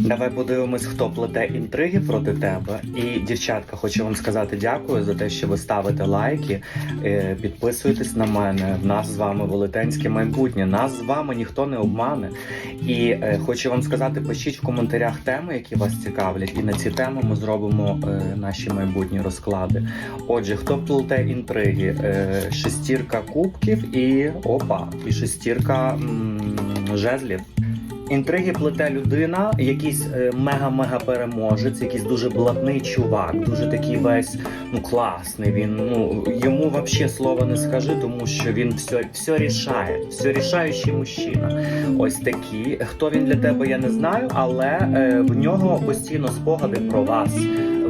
Давай подивимось, хто плете інтриги проти тебе. І дівчатка, хочу вам сказати дякую за те, що ви ставите лайки, е, підписуєтесь на мене. В нас з вами велетенське майбутнє. Нас з вами ніхто не обмане. І е, хочу вам сказати, пишіть в коментарях теми, які вас цікавлять, і на ці теми ми зробимо е, наші майбутні розклади. Отже, хто плете інтриги? Шестірка кубків і опа, і шестірка жезлів. Інтриги плете людина, якийсь е, мега-мега переможець, якийсь дуже блатний чувак, дуже такий весь ну класний. Він ну йому взагалі слова не скажи, тому що він все, все рішає, все рішаючий мужчина. Ось такі. Хто він для тебе, я не знаю, але е, в нього постійно спогади про вас.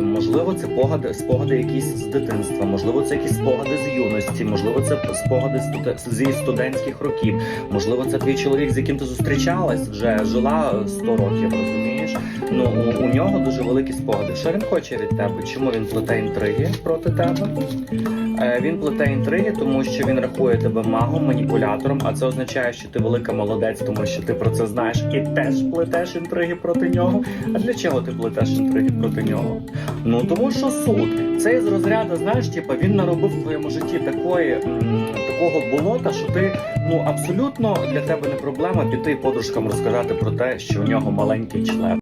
Можливо, це спогади, спогади якісь з дитинства, можливо, це якісь спогади з юності, можливо, це спогади зі студентських років. Можливо, це твій чоловік, з яким ти зустрічалась, вже жила 100 років, розумієш? Ну у, у нього дуже великі спогади. Що він хоче від тебе? Чому він плете інтриги проти тебе? Е, він плете інтриги, тому що він рахує тебе магом, маніпулятором, а це означає, що ти велика молодець, тому що ти про це знаєш і теж плетеш інтриги проти нього. А для чого ти плетеш інтриги проти нього? Ну тому що суд. Це із розряду, знаєш, типа він наробив в твоєму житті такої, такого болота, що ти ну абсолютно для тебе не проблема піти подружкам розказати про те, що у нього маленький член.